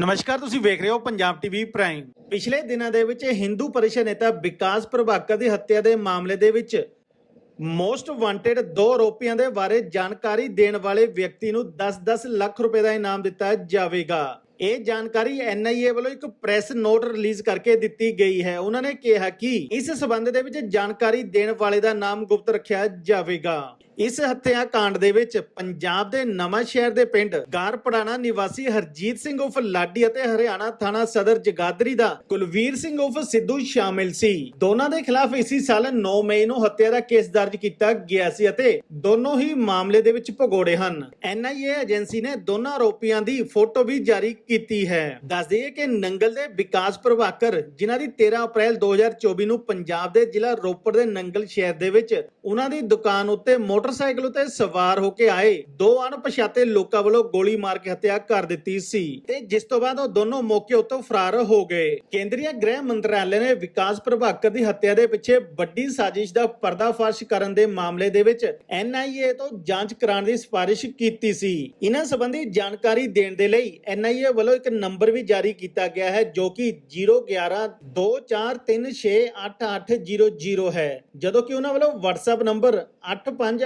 ਨਮਸਕਾਰ, ਤੁਸੀਂ ਵੇਖ ਰਹੇ ਹੋ ਪੰਜਾਬ ਟੀਵੀ ਪ੍ਰਾਈਮ। ਪਿਛਲੇ ਦਿਨਾਂ ਦੇ ਵਿੱਚ ਹਿੰਦੂ ਪਰਿਸ਼ਦ ਨੇਤਾ ਵਿਕਾਸ ਪ੍ਰਭਾਕਰ ਦੀ ਹੱਤਿਆ ਦੇ ਮਾਮਲੇ ਦੇ ਵਿੱਚ ਮੋਸਟ ਵਾਂਟਡ ਦੋ ਆਰੋਪੀਆਂ ਦੇ ਬਾਰੇ ਜਾਣਕਾਰੀ ਦੇਣ ਵਾਲੇ ਵਿਅਕਤੀ ਨੂੰ 10-10 ਲੱਖ ਰੁਪਏ ਦਾ ਇਨਾਮ ਦਿੱਤਾ ਜਾਵੇਗਾ। ਇਹ ਜਾਣਕਾਰੀ ਐਨਆਈਏ ਵੱਲੋਂ ਇੱਕ ਪ੍ਰੈਸ ਨੋਟ ਰਿਲੀਜ਼ ਕਰਕੇ ਦਿੱਤੀ ਗਈ ਹੈ। ਉਹਨਾਂ ਨੇ ਕਿਹਾ ਕਿ ਇਸ ਸਬੰਧ ਦੇ ਵਿੱਚ ਜਾਣਕਾਰੀ ਦੇਣ ਵਾਲੇ ਦਾ ਨਾਮ ਗੁਪਤ ਰੱਖਿਆ ਜਾਵੇਗਾ। ਇਸ ਹੱਤਿਆ ਕਾਂਡ ਦੇ ਵਿੱਚ ਪੰਜਾਬ ਦੇ ਨਵਾਂ ਸ਼ਹਿਰ ਦੇ ਪਿੰਡ ਗਾਰਪੜਾਣਾ ਨਿਵਾਸੀ ਹਰਜੀਤ ਸਿੰਘ ਉਫ ਲਾਡੀ ਅਤੇ ਹਰਿਆਣਾ ਥਾਣਾ ਸਦਰ ਜਗਾਦਰੀ ਦਾ ਕੁਲਵੀਰ ਸਿੰਘ ਉਫ ਸਿੱਧੂ ਸ਼ਾਮਿਲ ਸੀ। ਦੋਨਾਂ ਦੇ ਖਿਲਾਫ ਇਸੀ ਸਾਲ 9 ਮਈ ਨੂੰ ਹੱਤਿਆ ਦਾ ਕੇਸ ਦਰਜ ਕੀਤਾ ਗਿਆ ਸੀ ਅਤੇ ਦੋਨੋਂ ਹੀ ਮਾਮਲੇ ਦੇ ਵਿੱਚ ਭਗੌੜੇ ਹਨ। ਐਨਆਈਏ ਏਜੰਸੀ ਨੇ ਦੋਨਾਂ ਆਰੋਪੀਆਂ ਦੀ ਫੋਟੋ ਵੀ ਜਾਰੀ ਕੀਤੀ ਹੈ। ਦੱਸ ਦਈਏ ਕਿ ਨੰਗਲ ਦੇ ਵਿਕਾਸ ਪ੍ਰਭਾਕਰ, ਜਿਨ੍ਹਾਂ ਦੀ 13 ਅਪ੍ਰੈਲ 2024 ਨੂੰ ਪੰਜਾਬ ਦੇ ਜ਼ਿਲ੍ਹਾ ਰੋਪੜ ਦੇ ਨੰਗਲ ਸ਼ਹਿਰ ਦੇ ਵਿੱਚ ਉਹਨਾਂ ਦੀ ਦੁਕਾਨ ਉੱਤੇ ਮੋਟਰ ਮੋਟਰਸਾਈਕਲ ਉੱਤੇ ਸਵਾਰ ਹੋ ਕੇ ਆਏ। ਦੋ ਅਣਪਛਾਤੇ ਲੋਕਾਂ ਵੱਲੋਂ ਗੋਲੀ ਮਾਰ ਕੇ ਹੱਤਿਆ ਕਰ ਦਿੱਤੀ ਸੀ। ਤੇ ਜਿਸ ਤੋਂ ਬਾਅਦ ਉਹ ਦੋਨੋਂ ਮੌਕੇ ਉੱਤੋਂ ਫਰਾਰ ਹੋ ਗਏ। ਕੇਂਦਰੀ ਗ੍ਰਹਿ ਮੰਤਰਾਲੇ ਨੇ ਵਿਕਾਸ ਪ੍ਰਭਾਕਰ ਦੀ ਹੱਤਿਆ ਦੇ ਪਿੱਛੇ ਵੱਡੀ ਸਾਜ਼ਿਸ਼ ਦਾ ਪਰਦਾਫਾਸ਼ ਕਰਨ ਦੇ ਮਾਮਲੇ ਦੇ ਵਿੱਚ ਐਨਆਈਏ ਤੋਂ ਜਾਂਚ ਕਰਾਉਣ ਦੀ ਸਿਫਾਰਿਸ਼ ਕੀਤੀ ਸੀ। ਇਹਨਾਂ ਸੰਬੰਧੀ ਜਾਣਕਾਰੀ ਦੇਣ ਦੇ ਲਈ ਐਨਆਈਏ ਵੱਲੋਂ ਇੱਕ ਨੰਬਰ ਵੀ ਜਾਰੀ ਕੀਤਾ ਗਿਆ ਹੈ, ਜੋ ਕਿ 01124368800 ਹੈ। ਜਦੋਂ ਕਿ ਉਹਨਾਂ ਵੱਲੋਂ WhatsApp ਨੰਬਰ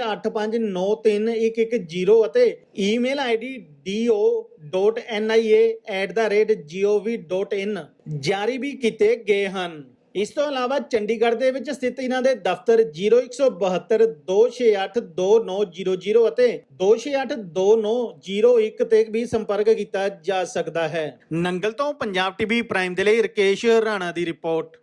8585931110 ਅਤੇ ਈਮੇਲ ਆਈਡੀ do.nia@gov.in ਜਾਰੀ ਵੀ ਕੀਤੇ ਗਏ ਹਨ। ਇਸ ਤੋਂ ਇਲਾਵਾ ਚੰਡੀਗੜ੍ਹ ਦੇ ਵਿੱਚ ਸਥਿਤ ਇਹਨਾਂ ਦੇ ਦਫ਼ਤਰ 0172 268 2900 ਅਤੇ 268 2901 ਤੇ ਵੀ ਸੰਪਰਕ ਕੀਤਾ ਜਾ ਸਕਦਾ ਹੈ। ਨੰਗਲ ਤੋਂ ਪੰਜਾਬ ਟੀਵੀ ਪ੍ਰਾਈਮ ਦੇ ਲਈ ਰਕੇਸ਼ ਰਾਣਾ ਦੀ ਰਿਪੋਰਟ।